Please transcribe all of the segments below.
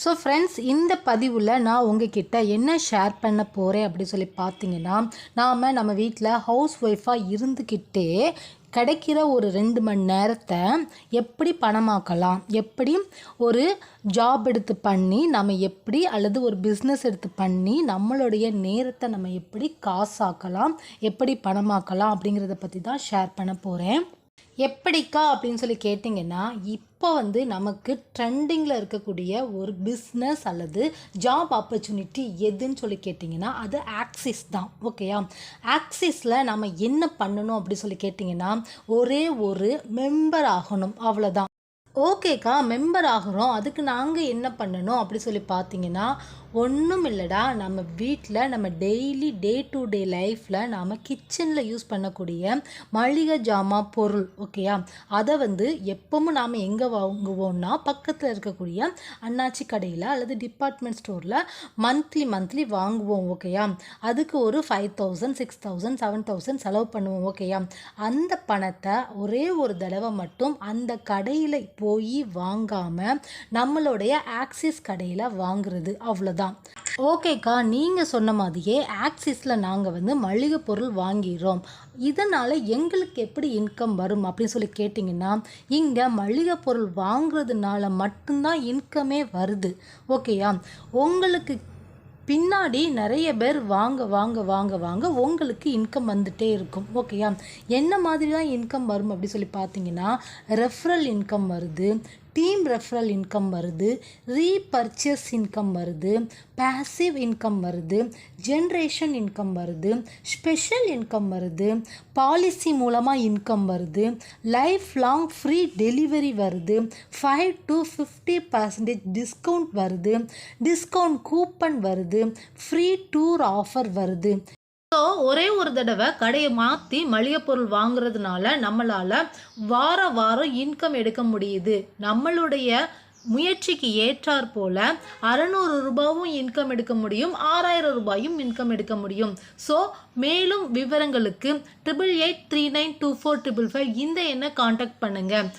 So friends இந்த பதிவில் நான் உங்ககிட்ட என்ன ஷேர் பண்ண போகிறேன் அப்படின்னு சொல்லி பார்த்தீங்கன்னா நாம் நம்ம வீட்டில் ஹவுஸ் ஒய்ஃபாக இருந்துக்கிட்டே கிடைக்கிற ஒரு ரெண்டு மணி நேரத்தை எப்படி பணமாக்கலாம்? எப்படி ஒரு ஜாப் எடுத்து பண்ணி நம்ம எப்படி அல்லது ஒரு பிஸ்னஸ் எடுத்து பண்ணி நம்மளுடைய நேரத்தை நம்ம எப்படி காசாக்கலாம்? எப்படி பணமாக்கலாம்? அப்படிங்கிறத பற்றி தான் ஷேர் பண்ண போகிறேன் எப்படிக்கா? அப்படின்னு சொல்லி கேட்டிங்கன்னா இப்போ இப்போ வந்து நமக்கு ட்ரெண்டிங்கில் இருக்கக்கூடிய ஒரு பிஸ்னஸ் அல்லது ஜாப் ஆப்பர்ச்சுனிட்டி எதுன்னு சொல்லி கேட்டிங்கன்னா அது ஆக்சிஸ் தான். ஓகேயா ஆக்சிஸில் நம்ம என்ன பண்ணணும் அப்படி சொல்லி கேட்டிங்கன்னா ஒரே ஒரு மெம்பர் ஆகணும். அவ்வளோதான் ஓகேக்கா மெம்பர் ஆகிறோம். அதுக்கு நாங்கள் என்ன பண்ணணும் அப்படி சொல்லி பார்த்தீங்கன்னா ஒன்றும் இல்லைடா. நம்ம வீட்டில் நம்ம டெய்லி டே டு டே லைஃப்பில் நாம் கிச்சனில் யூஸ் பண்ணக்கூடிய மளிகை ஜாமான் பொருள் ஓகேயா அதை வந்து எப்பவும் நாம் எங்கே வாங்குவோம்னா பக்கத்தில் இருக்கக்கூடிய அண்ணாச்சி கடையில் அல்லது டிபார்ட்மெண்ட் ஸ்டோரில் மந்த்லி மந்த்லி வாங்குவோம் ஓகேயா அதுக்கு ஒரு five thousand six thousand seven thousand செலவு பண்ணுவோம் ஓகேயா அந்த பணத்தை ஒரே ஒரு தடவை மட்டும் அந்த கடையில் போய் வாங்காமல் நம்மளுடைய ஆக்சிஸ் கடையில் வாங்குறது அவ்வளோதான் ஓகேக்கா நீங்கள் சொன்ன மாதிரியே ஆக்சிஸில் நாங்கள் வந்து மளிகை பொருள் வாங்கிடுறோம். இதனால் எங்களுக்கு எப்படி இன்கம் வரும் அப்படின்னு சொல்லி கேட்டிங்கன்னா இங்கே மளிகை பொருள் வாங்குறதுனால மட்டும்தான் இன்கமே வருது. ஓகேயா உங்களுக்கு பின்னாடி நிறைய பேர் வாங்க வாங்க வாங்க வாங்க உங்களுக்கு இன்கம் வந்துட்டே இருக்கும். ஓகேயா என்ன மாதிரி தான் இன்கம் வரும் அப்படி சொல்லி பார்த்தீங்கன்னா ரெஃபரல் இன்கம் வருது. டீம் ரெஃபரல் இன்கம் வருது ரீபர்ச்சேஸ் இன்கம் வருது பேசிவ் இன்கம் வருது ஜென்ரேஷன் இன்கம் வருது ஸ்பெஷல் இன்கம் வருது பாலிசி மூலமாக இன்கம் வருது லைஃப் லாங் ஃப்ரீ டெலிவரி வருது five to fifty percentage discount வருது டிஸ்கவுண்ட் கூப்பன் வருது ஃப்ரீ டூர் ஆஃபர் வருது. ஒரே ஒரு தடவை கடையை மாற்றி மளிகை பொருள் வாங்குறதுனால நம்மளால் வார வாரம் இன்கம் எடுக்க முடியுது. நம்மளுடைய முயற்சிக்கு ஏற்றாற் போல அறநூறு ரூபாவும் இன்கம் எடுக்க முடியும் ஆறாயிரம் ரூபாயும் இன்கம் எடுக்க முடியும். ஸோ மேலும் விவரங்களுக்கு triple eight three nine two four triple five இந்த எண்ணை காண்டாக்ட் பண்ணுங்கள்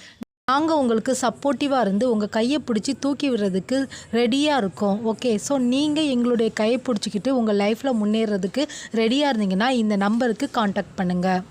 நாங்கள் உங்களுக்கு சப்போர்ட்டிவாக இருந்து உங்கள் கையை பிடிச்சி தூக்கி விடுறதுக்கு ரெடியாக இருக்கோம். ஓகே ஸோ நீங்கள் எங்களுடைய கையை பிடிச்சிக்கிட்டு உங்கள் லைஃப்பில் முன்னேறதுக்கு ரெடியாக இருந்தீங்கன்னா இந்த நம்பருக்கு காண்டாக்ட் பண்ணுங்கள்